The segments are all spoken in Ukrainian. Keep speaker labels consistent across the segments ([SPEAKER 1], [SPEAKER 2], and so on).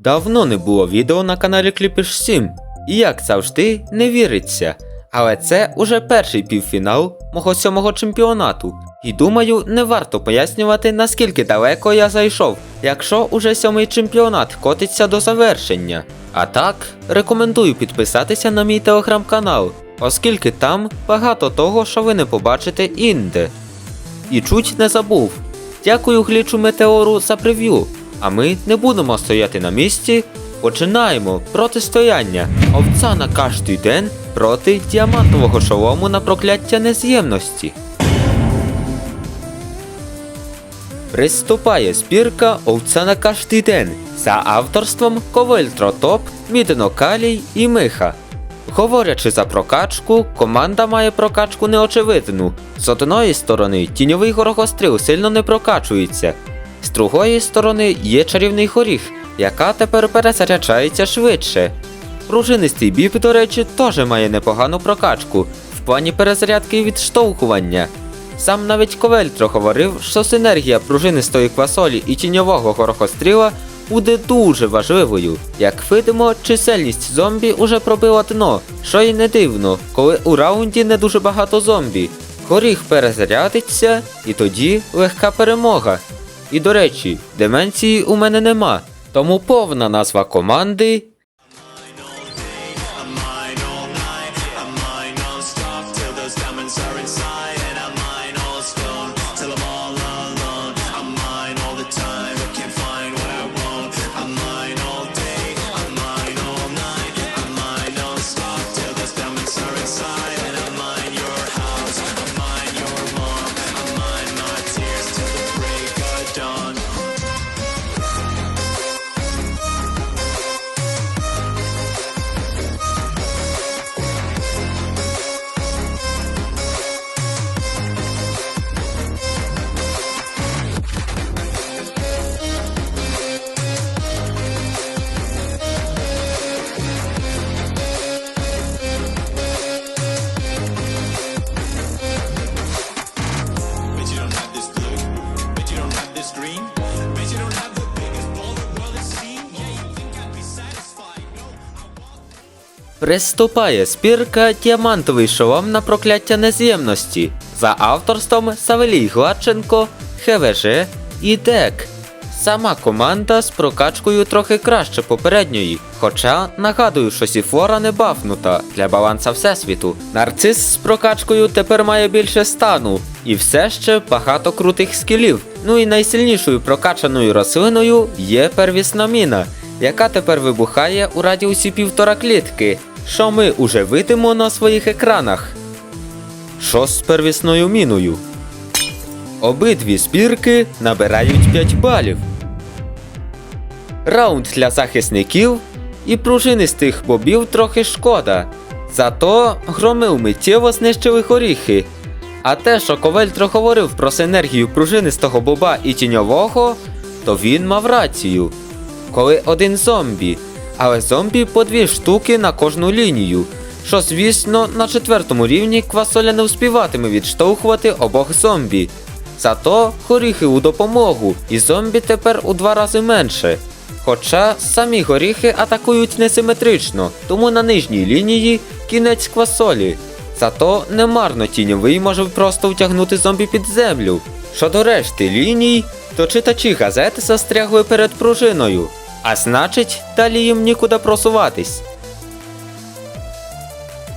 [SPEAKER 1] Давно не було відео на каналі Кліпіш 7, і як завжди, не віриться. Але це уже перший півфінал мого сьомого чемпіонату. І думаю, не варто пояснювати, наскільки далеко я зайшов, якщо уже сьомий чемпіонат котиться до завершення. А так, рекомендую підписатися на мій телеграм-канал, оскільки там багато того, що ви не побачите інде. І чуть не забув. Дякую глічу Метеору за прев'ю. А ми не будемо стояти на місці. Починаємо протистояння. Овця на кожний день проти діамантового шолому на прокляття нез'ємності. Приступає спірка овця на кожний день за авторством Ковельтротоп, Міденокалій і Миха. Говорячи за прокачку, команда має прокачку неочевидну. З одної сторони, тіньовий горохостріл сильно не прокачується, з другої сторони є чарівний горіх, яка тепер перезаряджається швидше. Пружинистий біб, до речі, теж має непогану прокачку в плані перезарядки і відштовхування. Сам навіть Ковельтро говорив, що синергія пружинистої квасолі і тіньового горохостріла буде дуже важливою. Як видимо, чисельність зомбі уже пробила дно, що й не дивно, коли у раунді не дуже багато зомбі. Горіх перезарядиться, і тоді легка перемога. І до речі, деменції у мене нема, тому повна назва команди Приступає спірка Діамантовий шолом на прокляття нез'ємності за авторством Савелій Гладченко, ХВЖ і ДЕК. Сама команда з прокачкою трохи краще попередньої, хоча нагадую, що Сіфора не бафнута для баланса Всесвіту. Нарцис з прокачкою тепер має більше стану, і все ще багато крутих скілів. Ну і найсильнішою прокачаною рослиною є первісна міна, яка тепер вибухає у радіусі півтора клітки, що ми уже видимо на своїх екранах. Що з первісною міною? Обидві спірки набирають 5 балів. Раунд для захисників і пружинистих бобів трохи шкода. Зато громил миттєво знищили горіхи. А те, що Ковельтро говорив про синергію пружинистого боба і тіньового, то він мав рацію. Коли один зомбі, але зомбі по дві штуки на кожну лінію. Що, звісно, на четвертому рівні квасоля не вспіватиме відштовхувати обох зомбі. Зато горіхи у допомогу, і зомбі тепер у два рази менше. Хоча самі горіхи атакують несиметрично, тому на нижній лінії кінець квасолі. Зато немарно тіньовий може просто втягнути зомбі під землю. Щодо решти ліній, то читачі газет застрягли перед пружиною, а значить, далі їм нікуди просуватись.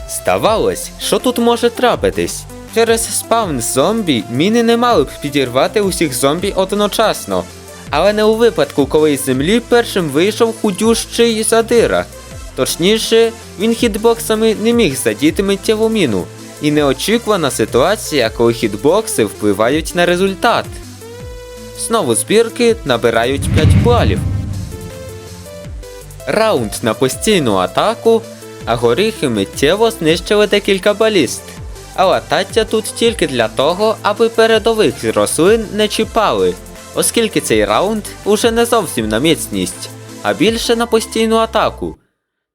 [SPEAKER 1] Здавалось, що тут може трапитись. Через спавн зомбі міни не мали б підірвати усіх зомбі одночасно. Але не у випадку, коли з землі першим вийшов худющий задира. Точніше, він хітбоксами не міг задіти миттєву міну. І неочікувана ситуація, коли хітбокси впливають на результат. Знову збірки набирають 5 балів. Раунд на постійну атаку, а горіхи миттєво знищили декілька баліст. А латаття тут тільки для того, аби передових рослин не чіпали, оскільки цей раунд уже не зовсім на міцність, а більше на постійну атаку.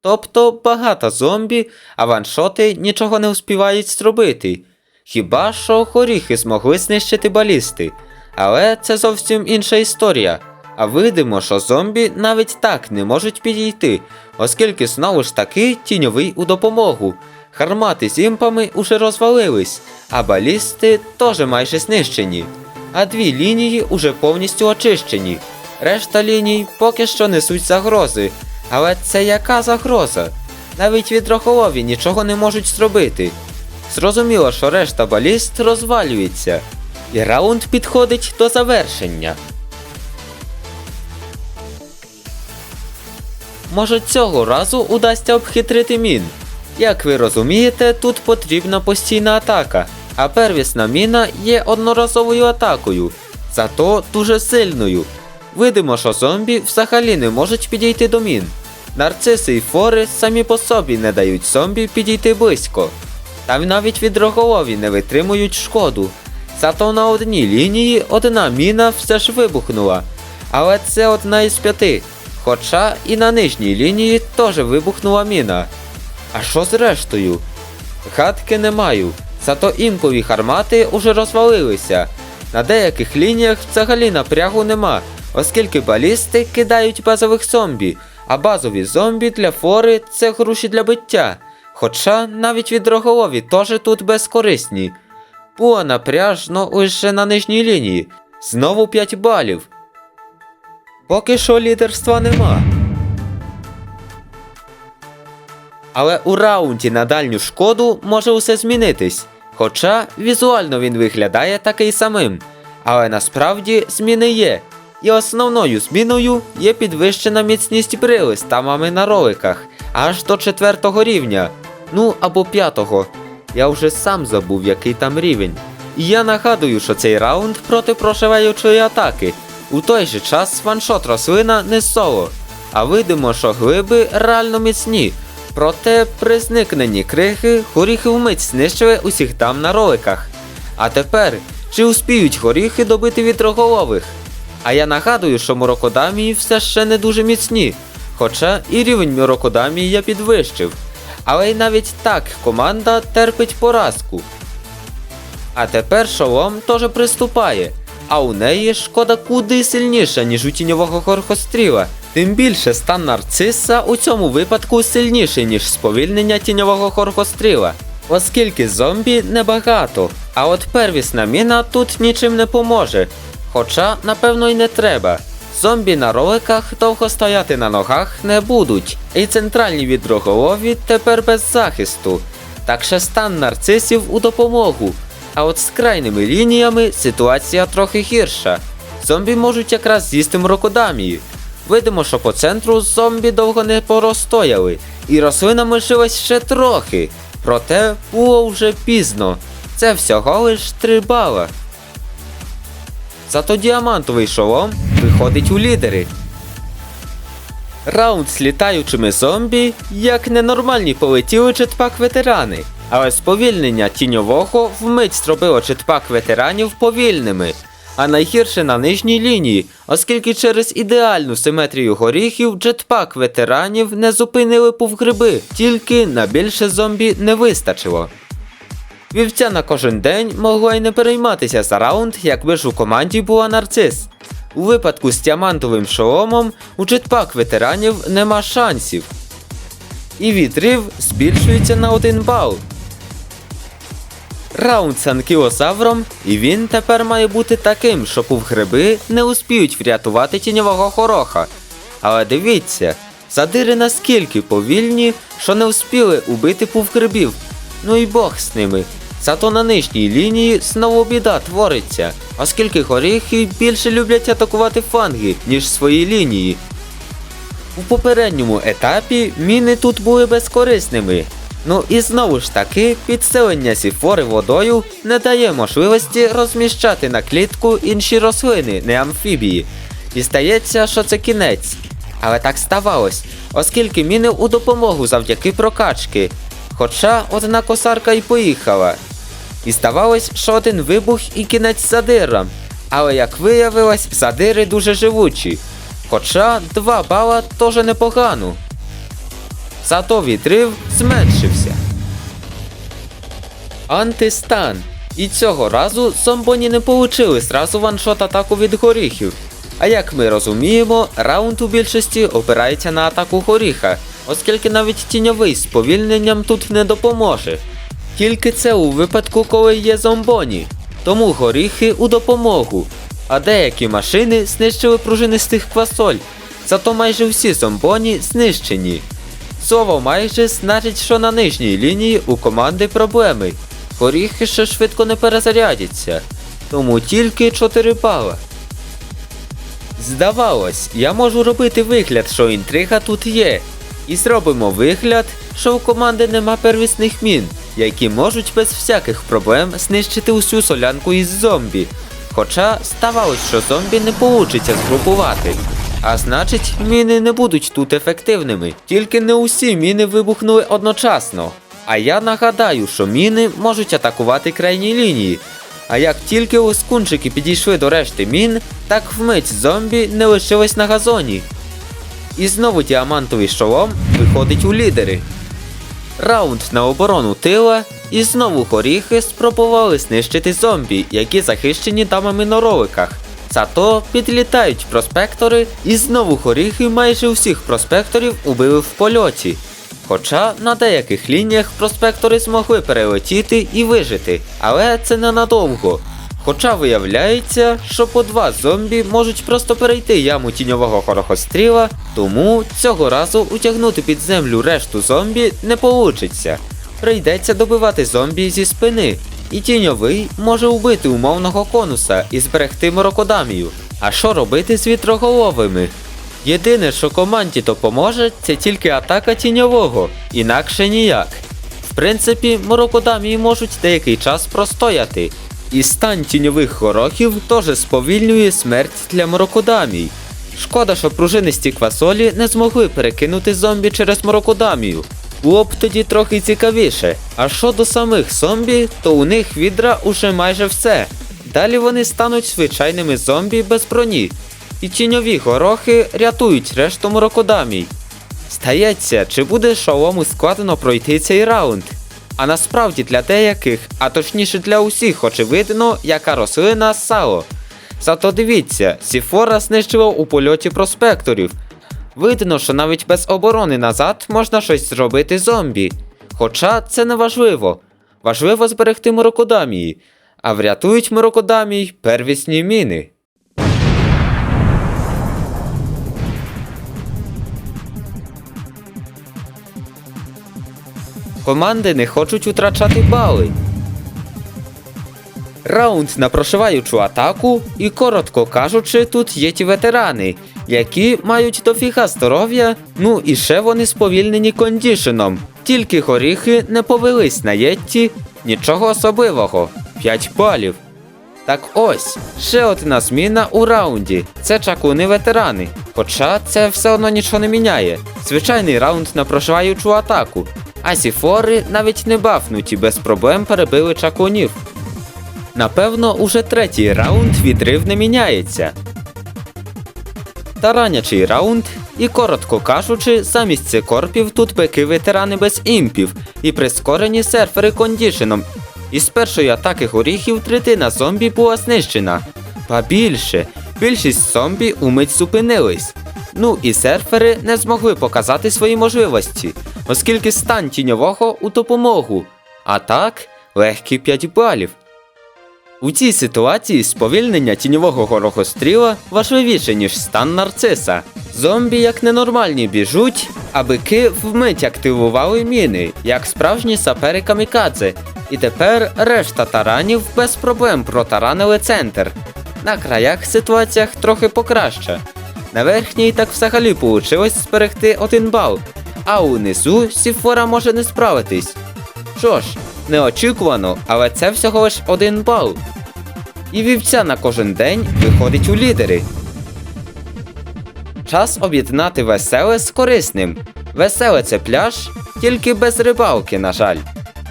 [SPEAKER 1] Тобто багато зомбі, а ваншоти нічого не успівають зробити. Хіба що горіхи змогли знищити балісти. Але це зовсім інша історія. А видимо, що зомбі навіть так не можуть підійти, оскільки знову ж таки тіньовий у допомогу. Гармати з імпами уже розвалились, а балісти теж майже знищені. А дві лінії уже повністю очищені. Решта ліній поки що несуть загрози. Але це яка загроза? Навіть відрахолові нічого не можуть зробити. Зрозуміло, що решта баліст розвалюється, і раунд підходить до завершення. Може цього разу удасться обхитрити мін. Як ви розумієте, тут потрібна постійна атака, а первісна міна є одноразовою атакою, зато дуже сильною. Видимо, що зомбі взагалі не можуть підійти до мін. Нарциси і фори самі по собі не дають зомбі підійти близько. Там навіть відроголові не витримують шкоду. Зато на одній лінії одна міна все ж вибухнула. Але це одна із п'яти. Хоча і на нижній лінії теж вибухнула міна. А що з рештою? Гадки не маю. Зато імпові гармати уже розвалилися. На деяких лініях взагалі напрягу нема, оскільки балісти кидають базових зомбі, а базові зомбі для фори це груші для биття. Хоча навіть відроголові теж тут безкорисні. Було напряжно лише на нижній лінії. Знову 5 балів. Поки що лідерства нема. Але у раунді на дальню шкоду може усе змінитись. Хоча візуально він виглядає такий самим. Але насправді зміни є. І основною зміною є підвищена міцність брили з тамами на роликах аж до четвертого рівня. Ну або п'ятого. Я вже сам забув, який там рівень. І я нагадую, що цей раунд проти прошиваючої атаки. У той же час ваншот рослина не соло. А видимо, що глиби реально міцні. Проте при зникненні крихи горіхи вмить знищили усіх там на роликах. А тепер, чи успіють горіхи добити вітроголових? А я нагадую, що морокодамії все ще не дуже міцні, хоча і рівень морокодамії я підвищив. Але й навіть так команда терпить поразку. А тепер шолом теж приступає, а у неї шкода куди сильніша, ніж у тіньового горхостріла. Тим більше стан нарциса у цьому випадку сильніший, ніж сповільнення тіньового горхостріла, оскільки зомбі небагато, а от первісна міна тут нічим не поможе. Хоча, напевно, й не треба. Зомбі на роликах довго стояти на ногах не будуть, і центральні відроголові тепер без захисту. Так що стан нарцисів у допомогу. А от з крайними лініями ситуація трохи гірша. Зомбі можуть якраз з'їсти мрокодамії. Видимо, що по центру зомбі довго не поростояли, і рослина лишилась ще трохи. Проте було вже пізно. Це всього лиш 3 бала. Зато діамантовий шолом виходить у лідери. Раунд з літаючими зомбі, як ненормальні полетіли четпак ветерани, але сповільнення тіньового вмить зробило четпак ветеранів повільними. А найгірше на нижній лінії, оскільки через ідеальну симетрію горіхів джетпак ветеранів не зупинили повгриби, тільки на більше зомбі не вистачило. Вівця на кожен день могла й не перейматися за раунд, якби ж у команді була нарцис. У випадку з діамантовим шоломом у джетпак ветеранів нема шансів. І відрив збільшується на 1 бал. Раунд з анкілозавром, і він тепер має бути таким, що повгриби не успіють врятувати тіньового хороха. Але дивіться, задири наскільки повільні, що не вспіли убити повгрибів. Ну і Бог з ними. Зато на нижній лінії знову біда твориться, оскільки горіхи більше люблять атакувати фанги, ніж свої лінії. У попередньому етапі міни тут були безкорисними. Ну і знову ж таки, підсилення сіфори водою не дає можливості розміщати на клітку інші рослини, не амфібії. І здається, що це кінець. Але так ставалось, оскільки міни у допомогу завдяки прокачки. Хоча одна косарка й поїхала. І здавалось, що один вибух і кінець задирам. Але як виявилось, задири дуже живучі. Хоча 2 бала теж непогано. Зато відрив зменшився. Антистан. І цього разу зомбоні не получили зразу ваншот атаку від горіхів. А як ми розуміємо, раунд у більшості опирається на атаку горіха, оскільки навіть тіньовий з повільненням тут не допоможе. Тільки це у випадку, коли є зомбоні, тому горіхи у допомогу. А деякі машини знищили пружинистих квасоль, зато майже всі зомбоні знищені. Слово майже значить, що на нижній лінії у команди проблеми. Горіхи ще швидко не перезарядяться, тому тільки 4 бала. Здавалось, я можу робити вигляд, що інтрига тут є. І зробимо вигляд, що у команди нема первісних мін, які можуть без всяких проблем знищити усю солянку із зомбі. Хоча ставалось, що зомбі не получиться згрупувати. А значить, міни не будуть тут ефективними. Тільки не усі міни вибухнули одночасно. А я нагадаю, що міни можуть атакувати крайні лінії. А як тільки лискунчики підійшли до решти мін, так вмить зомбі не лишилось на газоні. І знову діамантовий шолом виходить у лідери. Раунд на оборону тила, і знову горіхи спробували знищити зомбі, які захищені дамами на роликах. Зато підлітають проспектори, і знову горіхи майже усіх проспекторів убили в польоті. Хоча на деяких лініях проспектори змогли перелетіти і вижити, але це ненадовго. Хоча виявляється, що по два зомбі можуть просто перейти яму тіньового хорохостріла, тому цього разу утягнути під землю решту зомбі не получиться. Прийдеться добивати зомбі зі спини, і тіньовий може вбити умовного конуса і зберегти морокодамію. А що робити з вітроголовими? Єдине, що команді допоможе, це тільки атака тіньового, інакше ніяк. В принципі, морокодамії можуть деякий час простояти. І стан тіньових горохів теж сповільнює смерть для морокодамій. Шкода, що пружинисті квасолі не змогли перекинути зомбі через морокодамію. Було б тоді трохи цікавіше. А що до самих зомбі, то у них відра уже майже все. Далі вони стануть звичайними зомбі без броні. І тіньові горохи рятують решту морокодамій. Стається, чи буде шолому складно пройти цей раунд? А насправді для деяких, а точніше для усіх, очевидно, яка рослина сало. Зато дивіться, Сіфора знищила у польоті проспекторів. Видно, що навіть без оборони назад можна щось зробити зомбі. Хоча це не важливо. Важливо зберегти морокодамії, а врятують морокодамій первісні міни. Команди не хочуть втрачати бали. Раунд на прошиваючу атаку, і коротко кажучи, тут є ті ветерани, які мають дофіга здоров'я, ну і ще вони сповільнені кондішеном. Тільки горіхи не повелись на єтті, нічого особливого. 5 балів. Так ось, ще одна зміна у раунді. Це чакуни ветерани. Хоча це все одно нічого не міняє. Звичайний раунд на прошиваючу атаку. А сіфори навіть не бафнуті, без проблем перебили чакунів. Напевно, уже третій раунд відрив не міняється. Таранячий раунд, і коротко кажучи, замість цикорпів тут бики ветерани без імпів і прискорені серфери кондішеном. Із першої атаки горіхів третина зомбі була знищена. Ба більше, більшість зомбі умить зупинились. Ну і серфери не змогли показати свої можливості, оскільки стан тіньового у допомогу. А так, легкі 5 балів. У цій ситуації сповільнення тіньового горохостріла важливіше, ніж стан нарциса. Зомбі як ненормальні біжуть, а бики вмить активували міни, як справжні сапери камікадзе. І тепер решта таранів без проблем протаранили центр. На краях ситуаціях трохи покраща. На верхній так взагалі получилось зберегти один бал, а унизу Сіфора може не справитись. Що ж, неочікувано, але це всього лиш один бал. І вівця на кожен день виходить у лідери. Час об'єднати веселе з корисним. Веселе це пляж, тільки без рибалки, на жаль.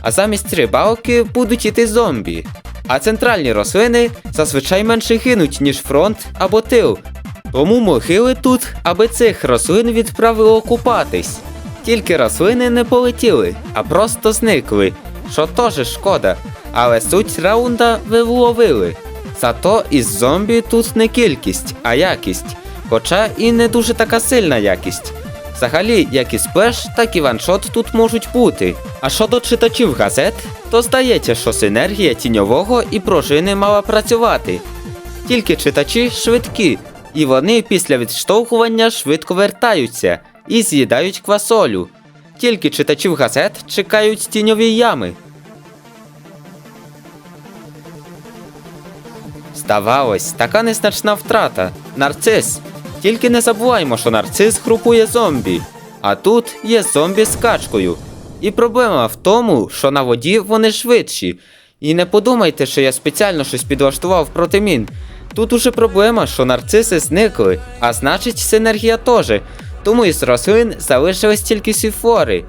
[SPEAKER 1] А замість рибалки будуть іти зомбі. А центральні рослини зазвичай менше гинуть, ніж фронт або тил. Тому могили тут, аби цих рослин відправило купатись. Тільки рослини не полетіли, а просто зникли, що теж шкода. Але суть раунда ви вловили. Зато із зомбі тут не кількість, а якість. Хоча і не дуже така сильна якість. Взагалі, як і спеш, так і ваншот тут можуть бути. А щодо читачів газет, то здається, що синергія тіньового і пружини мала працювати. Тільки читачі швидкі, і вони після відштовхування швидко вертаються і з'їдають квасолю. Тільки читачів газет чекають тіньові ями. Здавалось, така незначна втрата. Нарцис. Тільки не забуваймо, що нарцис групує зомбі. А тут є зомбі з качкою. І проблема в тому, що на воді вони швидші. І не подумайте, що я спеціально щось підлаштував проти мін. Тут уже проблема, що нарциси зникли, а значить синергія теж. Тому із рослин залишились тільки сіфори.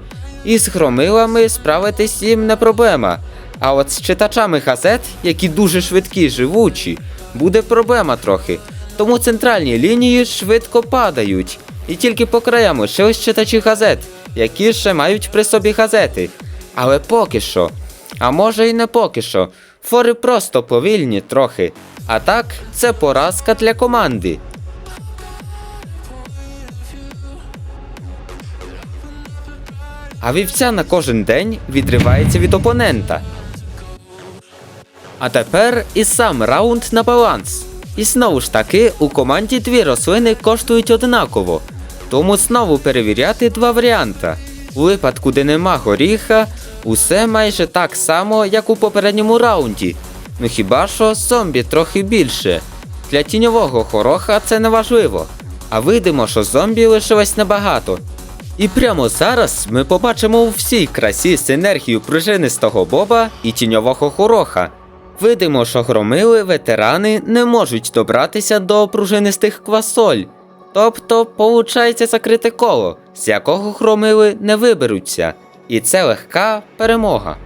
[SPEAKER 1] І з громилами справитись їм не проблема. А от з читачами газет, які дуже швидкі живучі, буде проблема трохи. Тому центральні лінії швидко падають. І тільки по краям лишились читачі газет, які ще мають при собі газети. Але поки що. А може і не поки що. Фори просто повільні трохи. А так, це поразка для команди. А вівця на кожен день відривається від опонента. А тепер і сам раунд на баланс. І знову ж таки, у команді дві рослини коштують однаково. Тому знову перевіряти два варіанта. У випадку, де нема горіха, усе майже так само, як у попередньому раунді. Ну хіба що зомбі трохи більше. Для тіньового гороха це не важливо. А видимо, що зомбі лишилось небагато. І прямо зараз ми побачимо у всій красі синергію пружинистого боба і тіньового гороха. Видимо, що громили ветерани не можуть добратися до пружинистих квасоль. Тобто, получається закрите коло, з якого громили не виберуться. І це легка перемога.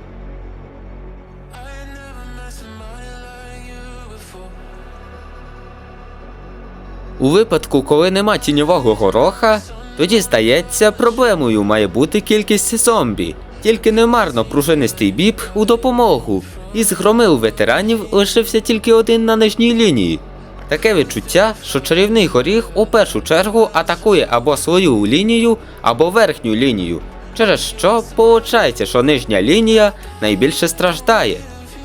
[SPEAKER 1] У випадку, коли нема тіньового гороха, тоді здається, проблемою має бути кількість зомбі. Тільки немарно пружинистий біб у допомогу. Із громил ветеранів лишився тільки один на нижній лінії. Таке відчуття, що чарівний горіх у першу чергу атакує або свою лінію, або верхню лінію, через що получається, що нижня лінія найбільше страждає,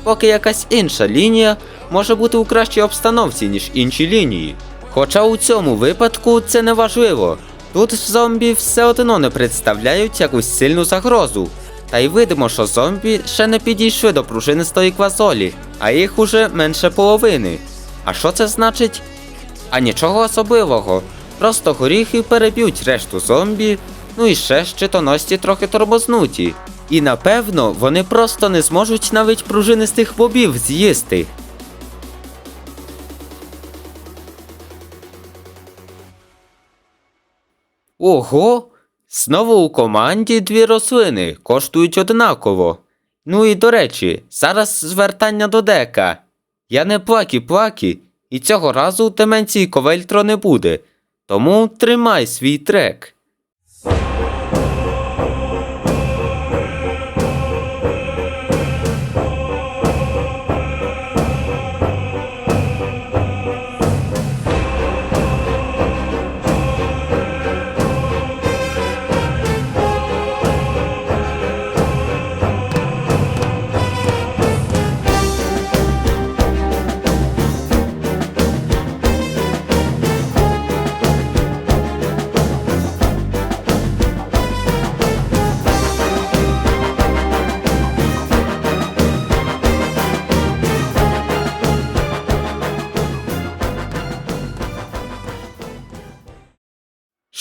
[SPEAKER 1] поки якась інша лінія може бути у кращій обстановці, ніж інші лінії. Хоча у цьому випадку це не важливо. Тут зомбі все одно не представляють якусь сильну загрозу. Та й видимо, що зомбі ще не підійшли до пружинистої квасолі, а їх уже менше половини. А що це значить? А нічого особливого. Просто горіхи переб'ють решту зомбі, ну і ще щитоності трохи тормознуті. І напевно вони просто не зможуть навіть пружинистих бобів з'їсти. Ого! Знову у команді дві рослини коштують однаково. Ну і до речі, зараз звертання до дека. Я не плакі-плакі, і цього разу у Теменції Ковельтро не буде. Тому тримай свій трек.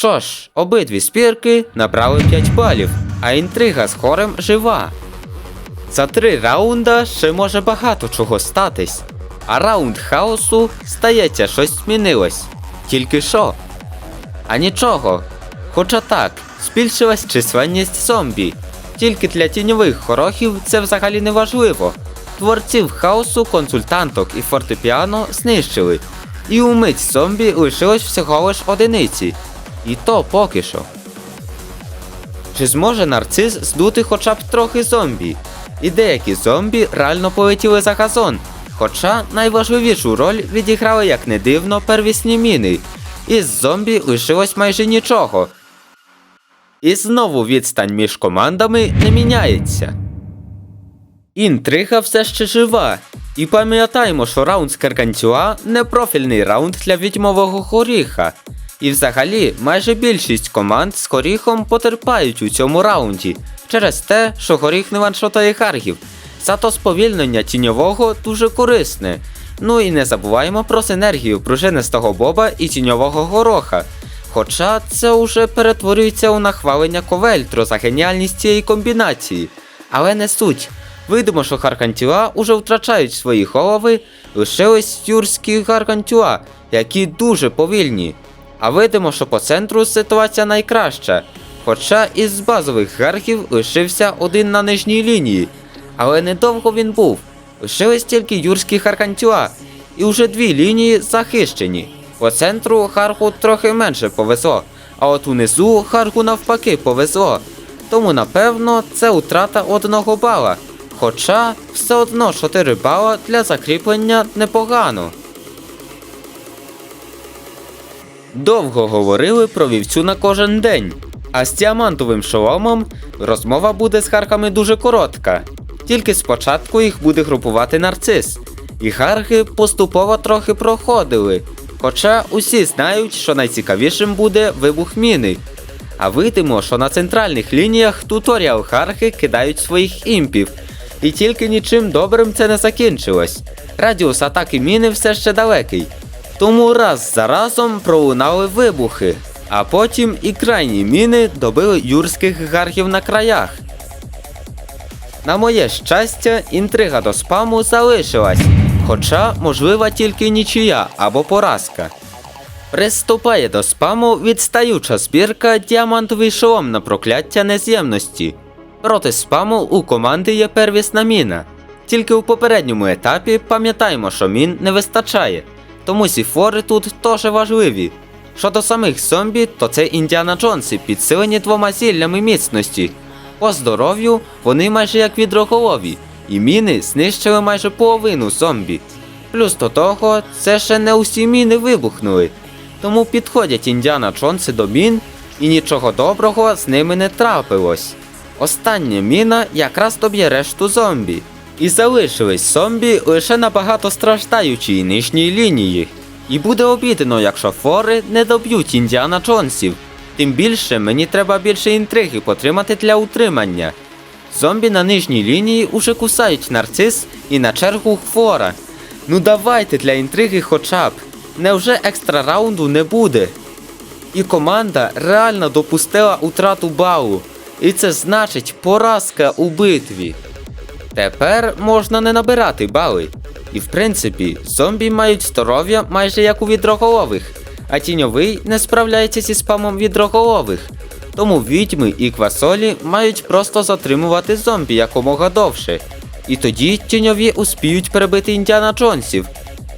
[SPEAKER 1] Що ж, обидві спірки набрали 5 балів, а інтрига з хорем жива. За три раунда ще може багато чого статись. А раунд хаосу, здається, щось змінилось. Тільки що? А нічого. Хоча так, збільшилась численність зомбі. Тільки для тіньових хорохів це взагалі не важливо. Творців хаосу, консультанток і фортепіано знищили. І у мить зомбі лишилось всього лиш одиниці. І то поки що. Чи зможе нарцис здути хоча б трохи зомбі? І деякі зомбі реально полетіли за газон. Хоча найважливішу роль відіграли, як не дивно, первісні міни. Із зомбі лишилось майже нічого. І знову відстань між командами не міняється. Інтрига все ще жива. І пам'ятаємо, що раунд з Каркантюа не профільний раунд для відьмового горіха. І взагалі, майже більшість команд з горіхом потерпають у цьому раунді через те, що горіх не ваншотає харгів. Зато сповільнення тіньового дуже корисне. Ну і не забуваємо про синергію пружинистого боба і тіньового гороха. Хоча це уже перетворюється у нахвалення Ковельтро за геніальність цієї комбінації. Але не суть. Видимо, що Харкантюа уже втрачають свої голови, лишились юрські Гаркантюа, які дуже повільні. А видимо, що по центру ситуація найкраща. Хоча із базових гархів лишився один на нижній лінії. Але недовго він був. Лишились тільки юрські Харкантюа, і вже дві лінії захищені. По центру Харку трохи менше повезло, а от унизу Харку навпаки повезло. Тому напевно це утрата одного бала. Хоча все одно 4 бала для закріплення непогано. Довго говорили про вівцю на кожен день, а з діамантовим шоломом розмова буде з харками дуже коротка. Тільки спочатку їх буде групувати нарцис, і харки поступово трохи проходили. Хоча усі знають, що найцікавішим буде вибух міни. А видимо, що на центральних лініях туторіал харки кидають своїх імпів. І тільки нічим добрим це не закінчилось. Радіус атаки міни все ще далекий. Тому раз за разом пролунали вибухи, а потім і крайні міни добили юрських гаргів на краях. На моє щастя, інтрига до спаму залишилась, хоча можлива тільки нічия або поразка. Приступає до спаму відстаюча збірка діамантовий шолом на прокляття нез'ємності. Проти спаму у команди є первісна міна. Тільки у попередньому етапі пам'ятаємо, що мін не вистачає, тому сіфори тут теж важливі. Щодо самих зомбі, то це Індіана Джонси, підсилені двома зіллями міцності. По здоров'ю вони майже як відроголові, і міни знищили майже половину зомбі. Плюс до того, це ще не усі міни вибухнули, тому підходять індіана Джонси до мін, і нічого доброго з ними не трапилось. Остання міна якраз доб'є решту зомбі. І залишились зомбі лише на багато страждаючій нижній лінії. І буде обідно, якщо фори не доб'ють індіана Джонсів. Тим більше мені треба більше інтриги потримати для утримання. Зомбі на нижній лінії уже кусають нарцис і на чергу хвора. Ну давайте для інтриги хоча б. Невже екстра раунду не буде? І команда реально допустила утрату балу. І це значить поразка у битві. Тепер можна не набирати бали. І в принципі, зомбі мають здоров'я майже як у відроголових, а тіньовий не справляється зі спамом відроголових. Тому відьми і квасолі мають просто затримувати зомбі якомога довше. І тоді тіньові успіють перебити індіана Джонсів.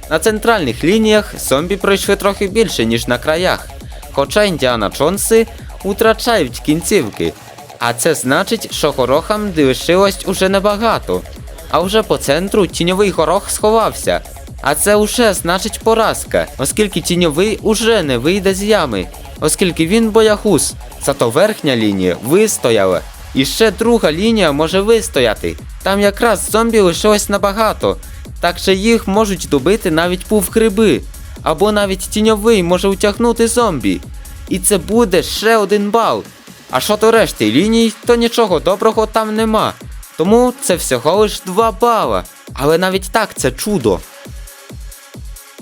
[SPEAKER 1] На центральних лініях зомбі пройшли трохи більше, ніж на краях. Хоча індіана Джонси втрачають кінцівки. А це значить, що горохам лишилось уже небагато. А вже по центру тіньовий горох сховався. А це уже значить поразка, оскільки тіньовий уже не вийде з ями, оскільки він боягуз. Зато верхня лінія вистояла. І ще друга лінія може вистояти. Там якраз зомбі лишилось набагато. Так що їх можуть добити навіть пув-гриби. Або навіть тіньовий може утягнути зомбі. І це буде ще один бал. А що до решти ліній, то нічого доброго там нема. Тому це всього лиш 2 бала. Але навіть так це чудо.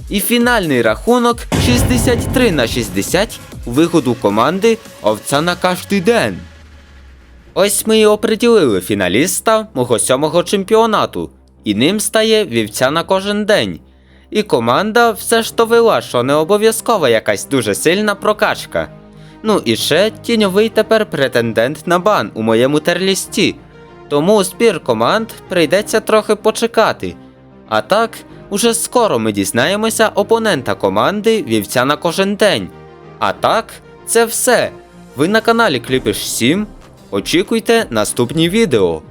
[SPEAKER 1] І фінальний рахунок 63 на 60 у виходу команди овця на кожний день. Ось ми і оприділили фіналіста мого сьомого чемпіонату, і ним стає вівця на кожен день. І команда все ж довела, що не обов'язкова якась дуже сильна прокачка. Ну і ще тіньовий тепер претендент на бан у моєму терлісті. Тому збір команд прийдеться трохи почекати. А так, уже скоро ми дізнаємося опонента команди вівця на кожен день. А так, це все. Ви на каналі Кліпиш 7. Очікуйте наступні відео.